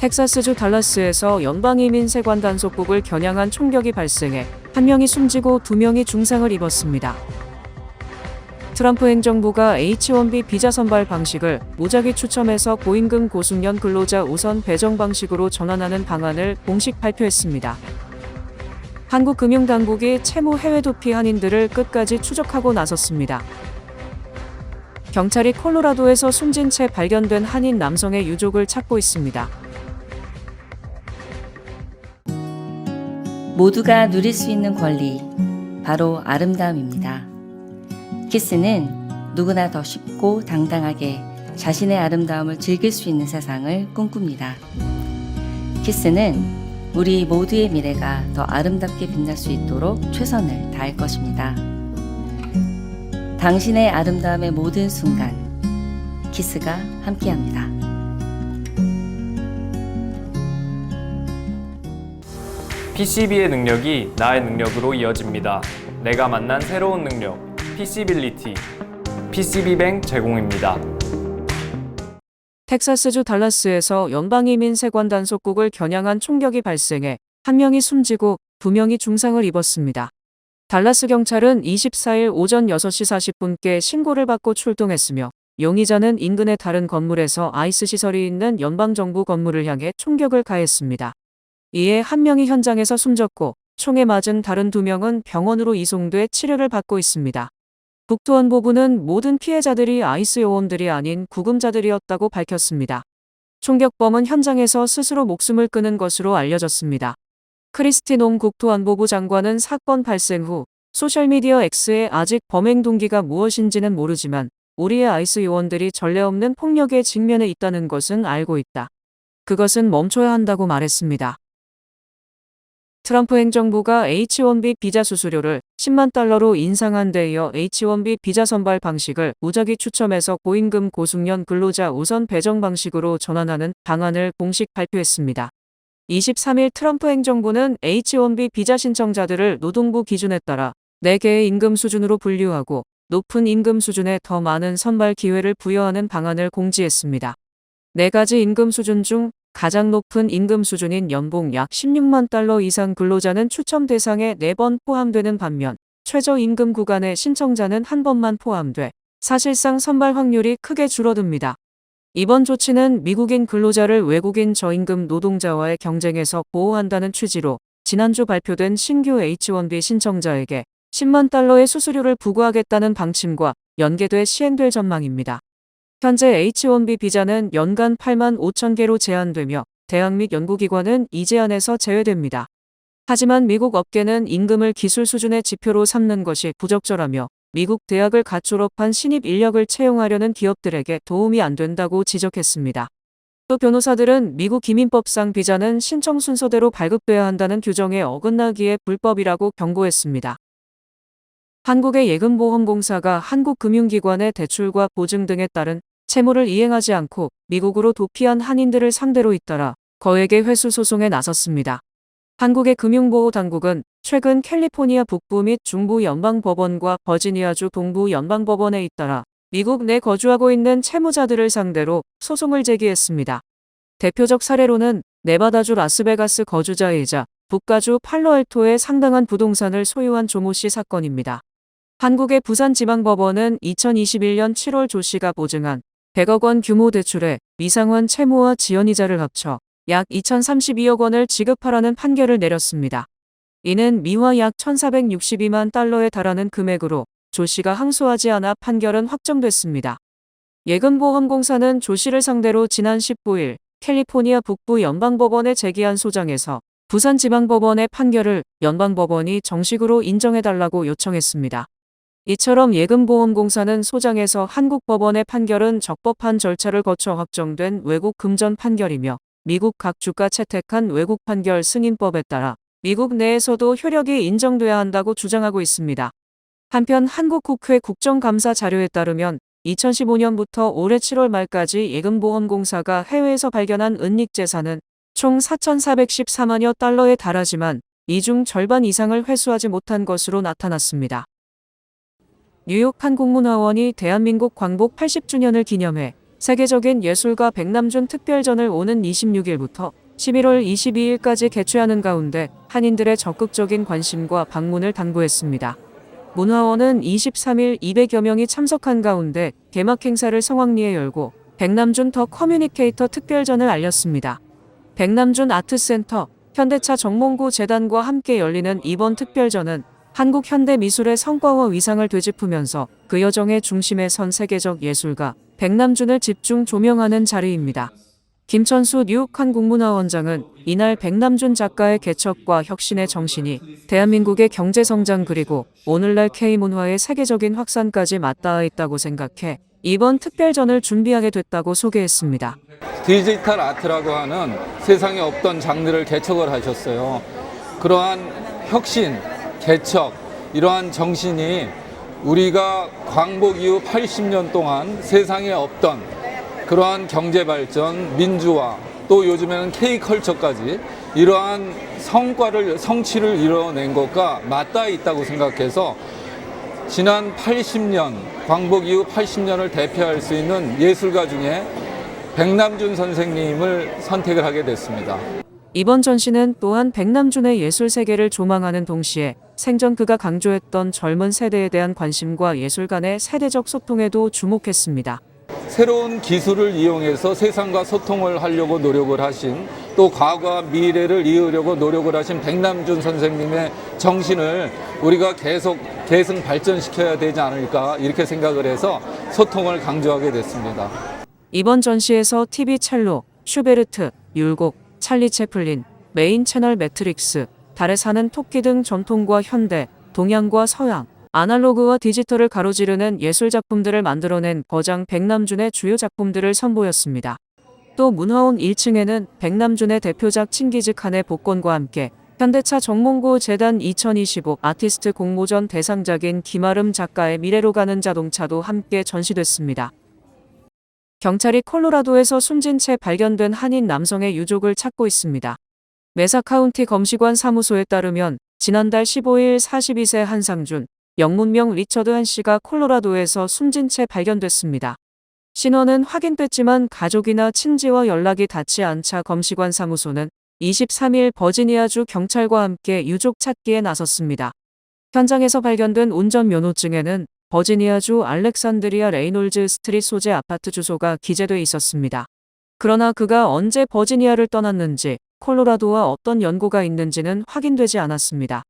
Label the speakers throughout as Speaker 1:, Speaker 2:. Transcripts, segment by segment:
Speaker 1: 텍사스주 달라스에서 연방이민 세관 단속국을 겨냥한 총격이 발생해 한 명이 숨지고 두 명이 중상을 입었습니다. 트럼프 행정부가 H-1B 비자 선발 방식을 무작위 추첨해서 고임금 고숙련 근로자 우선 배정 방식으로 전환하는 방안을 공식 발표했습니다. 한국금융당국이 채무 해외 도피 한인들을 끝까지 추적하고 나섰습니다. 경찰이 콜로라도에서 숨진 채 발견된 한인 남성의 유족을 찾고 있습니다.
Speaker 2: 모두가 누릴 수 있는 권리, 바로 아름다움입니다. 키스는 누구나 더 쉽고 당당하게 자신의 아름다움을 즐길 수 있는 세상을 꿈꿉니다. 키스는 우리 모두의 미래가 더 아름답게 빛날 수 있도록 최선을 다할 것입니다. 당신의 아름다움의 모든 순간, 키스가 함께합니다.
Speaker 3: PCB의 능력이 나의 능력으로 이어집니다. 내가 만난 새로운 능력, PC빌리티. PCB뱅 제공입니다.
Speaker 1: 텍사스주 달라스에서 연방이민 세관 단속국을 겨냥한 총격이 발생해 한 명이 숨지고 두 명이 중상을 입었습니다. 달라스 경찰은 24일 오전 6시 40분께 신고를 받고 출동했으며 용의자는 인근의 다른 건물에서 아이스 시설이 있는 연방정부 건물을 향해 총격을 가했습니다. 이에 한 명이 현장에서 숨졌고 총에 맞은 다른 두 명은 병원으로 이송돼 치료를 받고 있습니다. 북토안보부는 모든 피해자들이 아이스 요원들이 아닌 구금자들이었다고 밝혔습니다. 총격범은 현장에서 스스로 목숨을 끊은 것으로 알려졌습니다. 크리스티농 국토안보부 장관은 사건 발생 후 소셜미디어 X에 아직 범행 동기가 무엇인지는 모르지만 우리의 아이스 요원들이 전례 없는 폭력에 직면해 있다는 것은 알고 있다. 그것은 멈춰야 한다고 말했습니다. 트럼프 행정부가 H-1B 비자 수수료를 10만 달러로 인상한 데 이어 H-1B 비자 선발 방식을 무작위 추첨해서 고임금 고숙련 근로자 우선 배정 방식으로 전환하는 방안을 공식 발표했습니다. 23일 트럼프 행정부는 H-1B 비자 신청자들을 노동부 기준에 따라 4개의 임금 수준으로 분류하고 높은 임금 수준에 더 많은 선발 기회를 부여하는 방안을 공지했습니다. 네 가지 임금 수준 중 가장 높은 임금 수준인 연봉 약 16만 달러 이상 근로자는 추첨 대상에 4번 포함되는 반면 최저 임금 구간의 신청자는 한 번만 포함돼 사실상 선발 확률이 크게 줄어듭니다. 이번 조치는 미국인 근로자를 외국인 저임금 노동자와의 경쟁에서 보호한다는 취지로 지난주 발표된 신규 H-1B 신청자에게 10만 달러의 수수료를 부과하겠다는 방침과 연계돼 시행될 전망입니다. 현재 H-1B 비자는 연간 8만 5천 개로 제한되며 대학 및 연구기관은 이 제한에서 제외됩니다. 하지만 미국 업계는 임금을 기술 수준의 지표로 삼는 것이 부적절하며 미국 대학을 갓 졸업한 신입 인력을 채용하려는 기업들에게 도움이 안 된다고 지적했습니다. 또 변호사들은 미국 기민법상 비자는 신청 순서대로 발급돼야 한다는 규정에 어긋나기에 불법이라고 경고했습니다. 한국의 예금보험공사가 한국금융기관의 대출과 보증 등에 따른 채무를 이행하지 않고 미국으로 도피한 한인들을 상대로 잇따라 거액의 회수 소송에 나섰습니다. 한국의 금융보호당국은 최근 캘리포니아 북부 및 중부 연방법원과 버지니아주 동부 연방법원에 잇따라 미국 내 거주하고 있는 채무자들을 상대로 소송을 제기했습니다. 대표적 사례로는 네바다주 라스베가스 거주자이자 북가주 팔로알토의 상당한 부동산을 소유한 조모 씨 사건입니다. 한국의 부산지방법원은 2021년 7월 조 씨가 보증한 100억 원 규모 대출에 미상환 채무와 지연이자를 합쳐 약 2,032억 원을 지급하라는 판결을 내렸습니다. 이는 미화 약 1,462만 달러에 달하는 금액으로 조 씨가 항소하지 않아 판결은 확정됐습니다. 예금보험공사는 조 씨를 상대로 지난 19일 캘리포니아 북부 연방법원에 제기한 소장에서 부산지방법원의 판결을 연방법원이 정식으로 인정해달라고 요청했습니다. 이처럼 예금보험공사는 소장에서 한국 법원의 판결은 적법한 절차를 거쳐 확정된 외국 금전 판결이며 미국 각 주가 채택한 외국 판결 승인법에 따라 미국 내에서도 효력이 인정돼야 한다고 주장하고 있습니다. 한편 한국 국회 국정감사 자료에 따르면 2015년부터 올해 7월 말까지 예금보험공사가 해외에서 발견한 은닉 재산은 총 4,414만여 달러에 달하지만 이 중 절반 이상을 회수하지 못한 것으로 나타났습니다. 뉴욕 한 공문화원이 대한민국 광복 80주년을 기념해 세계적인 예술가 백남준 특별전을 오는 26일부터 11월 22일까지 개최하는 가운데 한인들의 적극적인 관심과 방문을 당부했습니다. 문화원은 23일 200여 명이 참석한 가운데 개막 행사를 성황리에 열고 백남준 더 커뮤니케이터 특별전을 알렸습니다. 백남준 아트센터, 현대차 정몽구 재단과 함께 열리는 이번 특별전은 한국 현대 미술의 성과와 위상을 되짚으면서 그 여정의 중심에 선 세계적 예술가 백남준을 집중 조명하는 자리입니다. 김천수 뉴욕한 국문화원장은 이날 백남준 작가의 개척과 혁신의 정신이 대한민국의 경제 성장 그리고 오늘날 K문화의 세계적인 확산까지 맞닿아 있다고 생각해 이번 특별전을 준비하게 됐다고 소개했습니다.
Speaker 4: 디지털 아트라고 하는 세상에 없던 장르를 개척을 하셨어요. 그러한 혁신, 개척, 이러한 정신이 우리가 광복 이후 80년 동안 세상에 없던 그러한 경제 발전, 민주화, 또 요즘에는 K컬처까지 이러한 성과를, 성취를 이뤄낸 것과 맞닿아 있다고 생각해서 지난 80년, 광복 이후 80년을 대표할 수 있는 예술가 중에 백남준 선생님을 선택을 하게 됐습니다.
Speaker 1: 이번 전시는 또한 백남준의 예술 세계를 조망하는 동시에 생전 그가 강조했던 젊은 세대에 대한 관심과 예술 간의 세대적 소통에도 주목했습니다.
Speaker 4: 새로운 기술을 이용해서 세상과 소통을 하려고 노력을 하신 또 과거와 미래를 이으려고 노력을 하신 백남준 선생님의 정신을 우리가 계속 계승 발전시켜야 되지 않을까 이렇게 생각을 해서 소통을 강조하게 됐습니다.
Speaker 1: 이번 전시에서 TV 첼로, 슈베르트, 율곡, 찰리 채플린, 메인 채널 매트릭스, 달에 사는 토끼 등 전통과 현대, 동양과 서양, 아날로그와 디지털을 가로지르는 예술 작품들을 만들어낸 거장 백남준의 주요 작품들을 선보였습니다. 또 문화원 1층에는 백남준의 대표작 친기즈 칸의 복권과 함께 현대차 정몽구 재단 2025 아티스트 공모전 대상작인 김아름 작가의 미래로 가는 자동차도 함께 전시됐습니다. 경찰이 콜로라도에서 숨진 채 발견된 한인 남성의 유족을 찾고 있습니다. 메사 카운티 검시관 사무소에 따르면 지난달 15일 42세 한상준, 영문명 리처드 한 씨가 콜로라도에서 숨진 채 발견됐습니다. 신원은 확인됐지만 가족이나 친지와 연락이 닿지 않자 검시관 사무소는 23일 버지니아주 경찰과 함께 유족 찾기에 나섰습니다. 현장에서 발견된 운전 면허증에는 버지니아주 알렉산드리아 레이놀즈 스트릿 소재 아파트 주소가 기재돼 있었습니다. 그러나 그가 언제 버지니아를 떠났는지 콜로라도와 어떤 연고가 있는지는 확인되지 않았습니다.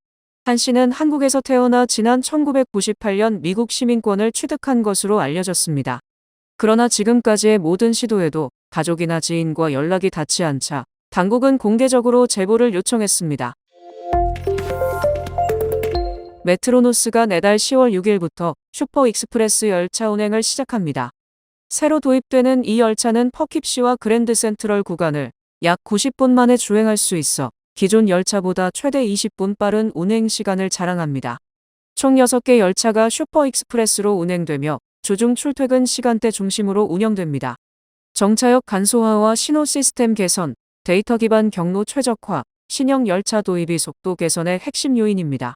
Speaker 1: 한 씨는 한국에서 태어나 지난 1998년 미국 시민권을 취득한 것으로 알려졌습니다. 그러나 지금까지의 모든 시도에도 가족이나 지인과 연락이 닿지 않자 당국은 공개적으로 제보를 요청했습니다. 메트로노스가 내달 10월 6일부터 슈퍼 익스프레스 열차 운행을 시작합니다. 새로 도입되는 이 열차는 퍼킵시와 그랜드 센트럴 구간을 약 90분 만에 주행할 수 있어 기존 열차보다 최대 20분 빠른 운행 시간을 자랑합니다. 총 6개 열차가 슈퍼 익스프레스로 운행되며 주중 출퇴근 시간대 중심으로 운영됩니다. 정차역 간소화와 신호 시스템 개선, 데이터 기반 경로 최적화, 신형 열차 도입이 속도 개선의 핵심 요인입니다.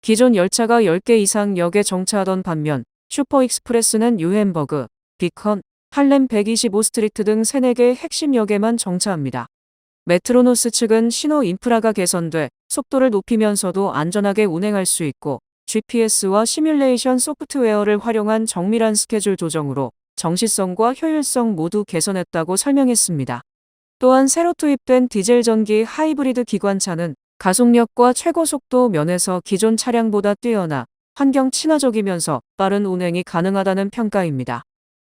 Speaker 1: 기존 열차가 10개 이상 역에 정차하던 반면 슈퍼 익스프레스는 유햄버그, 비컨, 할렘 125스트리트 등 3, 4개 핵심 역에만 정차합니다. 메트로노스 측은 신호 인프라가 개선돼 속도를 높이면서도 안전하게 운행할 수 있고 GPS와 시뮬레이션 소프트웨어를 활용한 정밀한 스케줄 조정으로 정시성과 효율성 모두 개선했다고 설명했습니다. 또한 새로 투입된 디젤 전기 하이브리드 기관차는 가속력과 최고 속도 면에서 기존 차량보다 뛰어나 환경 친화적이면서 빠른 운행이 가능하다는 평가입니다.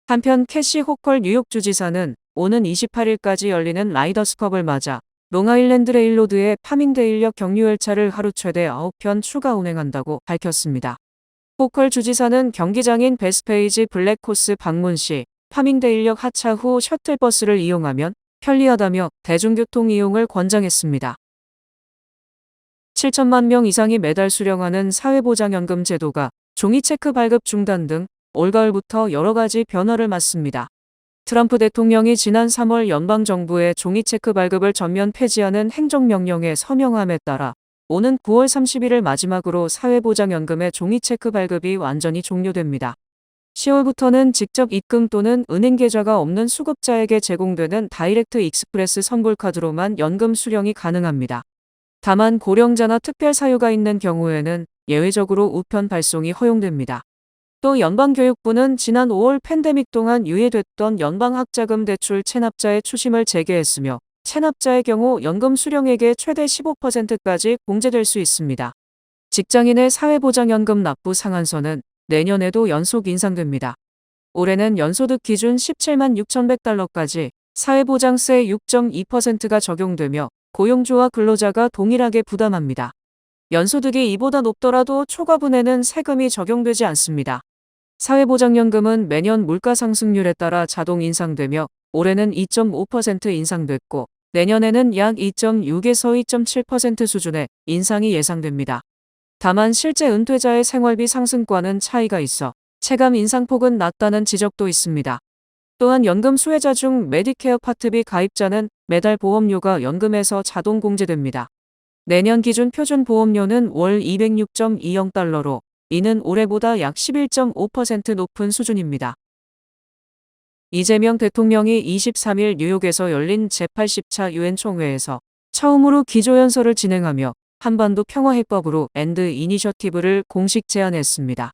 Speaker 1: 한편 캐시 호컬 뉴욕 주지사는 오는 28일까지 열리는 라이더스컵을 맞아 롱아일랜드 레일로드의 파밍데일역 경유 열차를 하루 최대 9편 추가 운행한다고 밝혔습니다. 호컬 주지사는 경기장인 베스페이지 블랙코스 방문 시 파밍데일역 하차 후 셔틀버스를 이용하면 편리하다며 대중교통 이용을 권장했습니다. 7천만 명 이상이 매달 수령하는 사회보장연금 제도가 종이체크 발급 중단 등 올가을부터 여러 가지 변화를 맞습니다. 트럼프 대통령이 지난 3월 연방정부의 종이체크 발급을 전면 폐지하는 행정명령에 서명함에 따라 오는 9월 30일을 마지막으로 사회보장연금의 종이체크 발급이 완전히 종료됩니다. 10월부터는 직접 입금 또는 은행 계좌가 없는 수급자에게 제공되는 다이렉트 익스프레스 선불카드로만 연금 수령이 가능합니다. 다만 고령자나 특별 사유가 있는 경우에는 예외적으로 우편 발송이 허용됩니다. 또 연방교육부는 지난 5월 팬데믹 동안 유예됐던 연방학자금 대출 체납자의 추심을 재개했으며 체납자의 경우 연금 수령액의 최대 15%까지 공제될 수 있습니다. 직장인의 사회보장연금 납부 상한선은 내년에도 연속 인상됩니다. 올해는 연소득 기준 17만 6,100달러까지 사회보장세 6.2%가 적용되며 고용주와 근로자가 동일하게 부담합니다. 연소득이 이보다 높더라도 초과분에는 세금이 적용되지 않습니다. 사회보장연금은 매년 물가 상승률에 따라 자동 인상되며 올해는 2.5% 인상됐고 내년에는 약 2.6에서 2.7% 수준의 인상이 예상됩니다. 다만 실제 은퇴자의 생활비 상승과는 차이가 있어 체감 인상폭은 낮다는 지적도 있습니다. 또한 연금 수혜자 중 메디케어 파트비 가입자는 매달 보험료가 연금에서 자동 공제됩니다. 내년 기준 표준 보험료는 월 206.20달러로 이는 올해보다 약 11.5% 높은 수준입니다. 이재명 대통령이 23일 뉴욕에서 열린 제80차 유엔 총회에서 처음으로 기조연설을 진행하며 한반도 평화해법으로 엔드 이니셔티브를 공식 제안했습니다.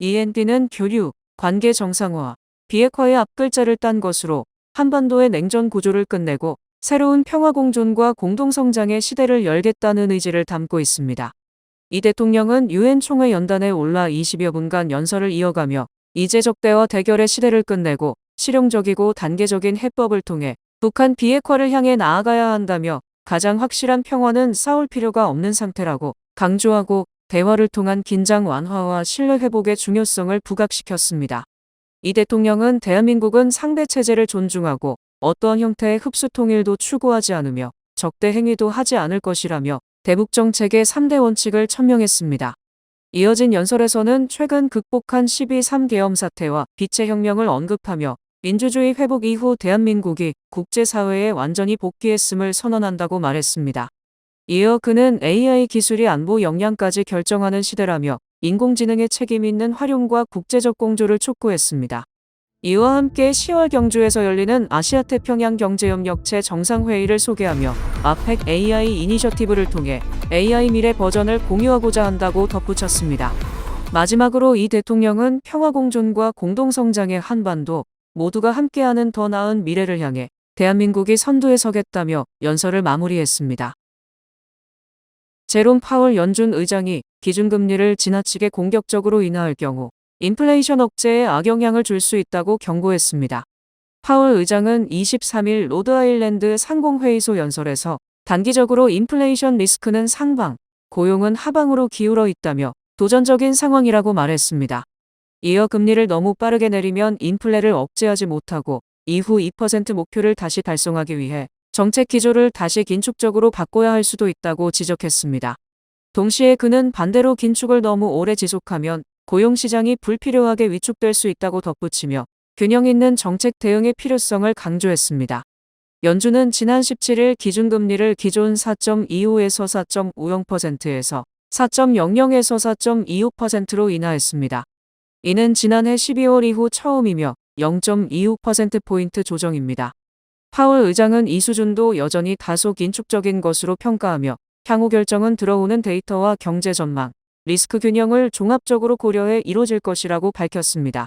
Speaker 1: END는 교류, 관계 정상화, 비핵화의 앞글자를 딴 것으로 한반도의 냉전 구조를 끝내고 새로운 평화 공존과 공동성장의 시대를 열겠다는 의지를 담고 있습니다. 이 대통령은 유엔 총회 연단에 올라 20여 분간 연설을 이어가며 이제 적대와 대결의 시대를 끝내고 실용적이고 단계적인 해법을 통해 북한 비핵화를 향해 나아가야 한다며 가장 확실한 평화는 싸울 필요가 없는 상태라고 강조하고 대화를 통한 긴장 완화와 신뢰 회복의 중요성을 부각시켰습니다. 이 대통령은 대한민국은 상대 체제를 존중하고 어떠한 형태의 흡수 통일도 추구하지 않으며 적대 행위도 하지 않을 것이라며 대북 정책의 3대 원칙을 천명했습니다. 이어진 연설에서는 최근 극복한 12.3계엄 사태와 빛의 혁명을 언급하며 민주주의 회복 이후 대한민국이 국제사회에 완전히 복귀했음을 선언한다고 말했습니다. 이어 그는 AI 기술이 안보 역량까지 결정하는 시대라며 인공지능의 책임 있는 활용과 국제적 공조를 촉구했습니다. 이와 함께 10월 경주에서 열리는 아시아태평양 경제협력체 정상회의를 소개하며 아펙 AI 이니셔티브를 통해 AI 미래 버전을 공유하고자 한다고 덧붙였습니다. 마지막으로 이 대통령은 평화공존과 공동성장의 한반도 모두가 함께하는 더 나은 미래를 향해 대한민국이 선두에 서겠다며 연설을 마무리했습니다. 제롬 파월 연준 의장이 기준금리를 지나치게 공격적으로 인하할 경우 인플레이션 억제에 악영향을 줄 수 있다고 경고했습니다. 파월 의장은 23일 로드아일랜드 상공회의소 연설에서 단기적으로 인플레이션 리스크는 상방, 고용은 하방으로 기울어 있다며 도전적인 상황이라고 말했습니다. 이어 금리를 너무 빠르게 내리면 인플레를 억제하지 못하고 이후 2% 목표를 다시 달성하기 위해 정책 기조를 다시 긴축적으로 바꿔야 할 수도 있다고 지적했습니다. 동시에 그는 반대로 긴축을 너무 오래 지속하면 고용시장이 불필요하게 위축될 수 있다고 덧붙이며 균형 있는 정책 대응의 필요성을 강조했습니다. 연준은 지난 17일 기준금리를 기존 4.25에서 4.50%에서 4.00에서 4.25%로 인하했습니다. 이는 지난해 12월 이후 처음이며 0.25%포인트 조정입니다. 파월 의장은 이 수준도 여전히 다소 긴축적인 것으로 평가하며 향후 결정은 들어오는 데이터와 경제 전망, 리스크 균형을 종합적으로 고려해 이뤄질 것이라고 밝혔습니다.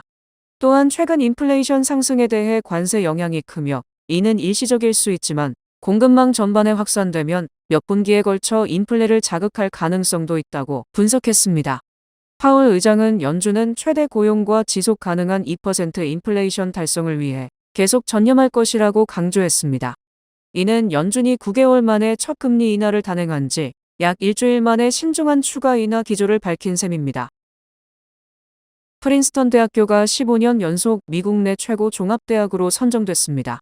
Speaker 1: 또한 최근 인플레이션 상승에 대해 관세 영향이 크며 이는 일시적일 수 있지만 공급망 전반에 확산되면 몇 분기에 걸쳐 인플레를 자극할 가능성도 있다고 분석했습니다. 파월 의장은 연준은 최대 고용과 지속 가능한 2% 인플레이션 달성을 위해 계속 전념할 것이라고 강조했습니다. 이는 연준이 9개월 만에 첫 금리 인하를 단행한 지 약 일주일 만에 신중한 추가 인하 기조를 밝힌 셈입니다. 프린스턴 대학교가 15년 연속 미국 내 최고 종합대학으로 선정됐습니다.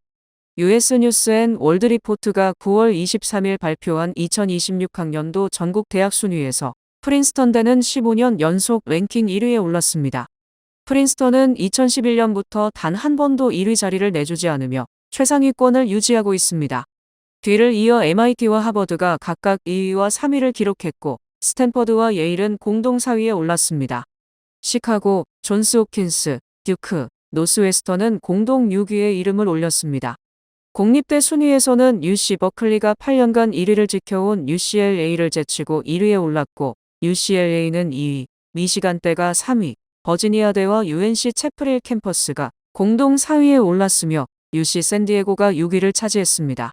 Speaker 1: US 뉴스 앤 월드 리포트가 9월 23일 발표한 2026학년도 전국 대학 순위에서 프린스턴대는 15년 연속 랭킹 1위에 올랐습니다. 프린스턴은 2011년부터 단 한 번도 1위 자리를 내주지 않으며 최상위권을 유지하고 있습니다. 뒤를 이어 MIT와 하버드가 각각 2위와 3위를 기록했고 스탠퍼드와 예일은 공동 4위에 올랐습니다. 시카고, 존스 홉킨스, 듀크, 노스웨스턴은 공동 6위에 이름을 올렸습니다. 공립대 순위에서는 UC 버클리가 8년간 1위를 지켜온 UCLA를 제치고 1위에 올랐고 UCLA는 2위, 미시간대가 3위, 버지니아대와 UNC 채플힐 캠퍼스가 공동 4위에 올랐으며 UC 샌디에고가 6위를 차지했습니다.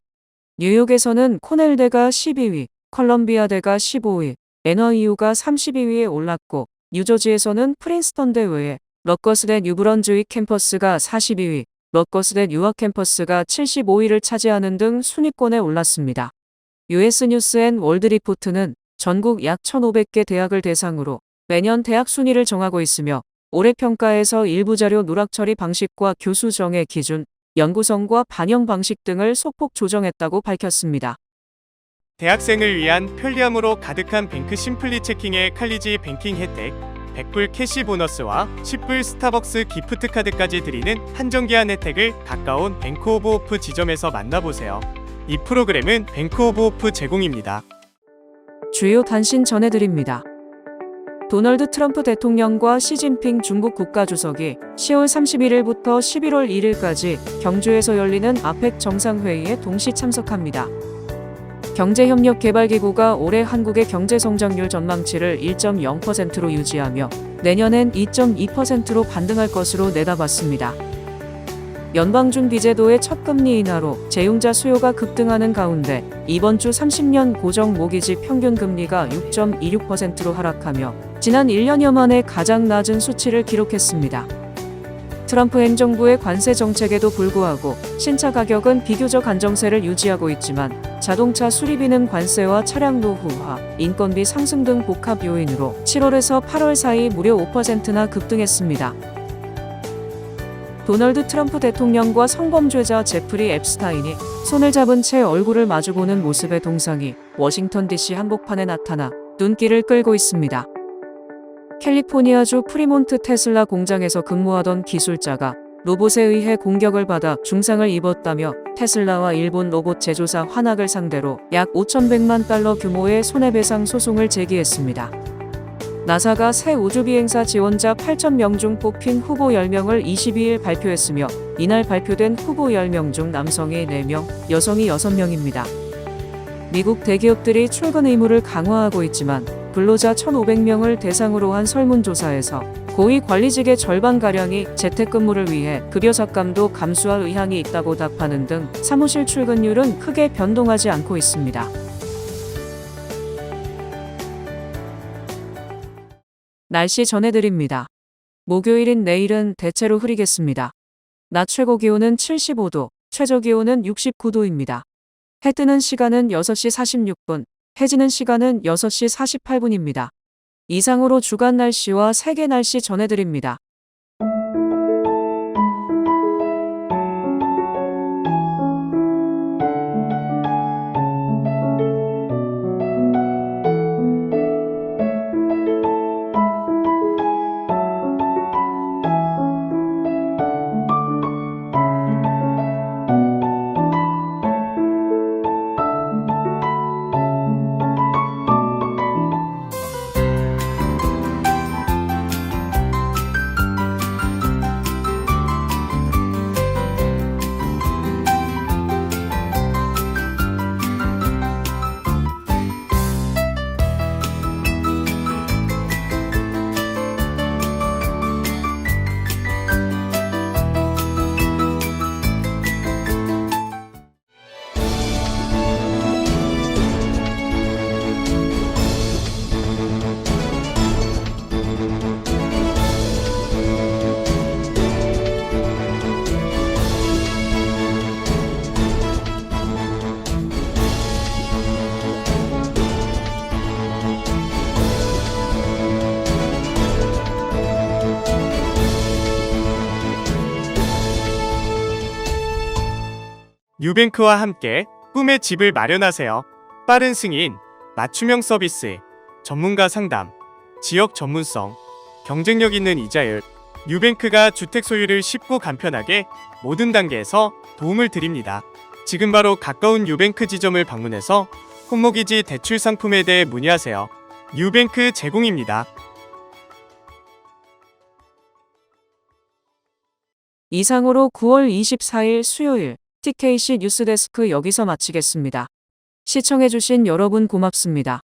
Speaker 1: 뉴욕에서는 코넬대가 12위, 컬럼비아대가 15위, NYU가 32위에 올랐고 뉴저지에서는 프린스턴대 외에 러커스대 뉴브런즈윅 캠퍼스가 42위, 러커스대 유학 캠퍼스가 75위를 차지하는 등 순위권에 올랐습니다. US 뉴스 앤 월드 리포트는 전국 약 1,500개 대학을 대상으로 매년 대학 순위를 정하고 있으며 올해 평가에서 일부 자료 누락 처리 방식과 교수 정의 기준, 연구성과 반영 방식 등을 소폭 조정했다고 밝혔습니다.
Speaker 5: 대학생을 위한 편리함으로 가득한 뱅크 심플리 체킹의 칼리지 뱅킹 혜택, 100불 캐시 보너스와 10불 스타벅스 기프트 카드까지 드리는 한정기한 혜택을 가까운 뱅크 오브 오프 지점에서 만나보세요. 이 프로그램은 뱅크 오브 오프 제공입니다.
Speaker 1: 주요 단신 전해드립니다. 도널드 트럼프 대통령과 시진핑 중국 국가주석이 10월 31일부터 11월 1일까지 경주에서 열리는 아펙 정상회의에 동시 참석합니다. 경제협력개발기구가 올해 한국의 경제성장률 전망치를 1.0%로 유지하며 내년엔 2.2%로 반등할 것으로 내다봤습니다. 연방준 비제도의 첫 금리 인하로 재융자 수요가 급등하는 가운데 이번 주 30년 고정 모기지 평균 금리가 6.26%로 하락하며 지난 1년여 만에 가장 낮은 수치를 기록했습니다. 트럼프 행정부의 관세 정책에도 불구하고 신차 가격은 비교적 안정세를 유지하고 있지만 자동차 수리비는 관세와 차량 노후화, 인건비 상승 등 복합 요인으로 7월에서 8월 사이 무려 5%나 급등했습니다. 도널드 트럼프 대통령과 성범죄자 제프리 앱스타인이 손을 잡은 채 얼굴을 마주보는 모습의 동상이 워싱턴 DC 한복판에 나타나 눈길을 끌고 있습니다. 캘리포니아주 프리몬트 테슬라 공장에서 근무하던 기술자가 로봇에 의해 공격을 받아 중상을 입었다며 테슬라와 일본 로봇 제조사 환학을 상대로 약 5,100만 달러 규모의 손해배상 소송을 제기했습니다. 나사가 새 우주비행사 지원자 8,000명 중 뽑힌 후보 10명을 22일 발표했으며 이날 발표된 후보 10명 중 남성이 4명, 여성이 6명입니다. 미국 대기업들이 출근 의무를 강화하고 있지만 근로자 1,500명을 대상으로 한 설문조사에서 고위 관리직의 절반가량이 재택근무를 위해 급여 삭감도 감수할 의향이 있다고 답하는 등 사무실 출근율은 크게 변동하지 않고 있습니다. 날씨 전해드립니다. 목요일인 내일은 대체로 흐리겠습니다. 낮 최고 기온은 75도, 최저 기온은 69도입니다. 해 뜨는 시간은 6시 46분, 해지는 시간은 6시 48분입니다. 이상으로 주간 날씨와 세계 날씨 전해드립니다.
Speaker 5: 뉴뱅크와 함께 꿈의 집을 마련하세요. 빠른 승인, 맞춤형 서비스, 전문가 상담, 지역 전문성, 경쟁력 있는 이자율. 뉴뱅크가 주택 소유를 쉽고 간편하게 모든 단계에서 도움을 드립니다. 지금 바로 가까운 뉴뱅크 지점을 방문해서 홈모기지 대출 상품에 대해 문의하세요. 뉴뱅크 제공입니다.
Speaker 1: 이상으로 9월 24일 수요일 TKC 뉴스데스크 여기서 마치겠습니다. 시청해주신 여러분 고맙습니다.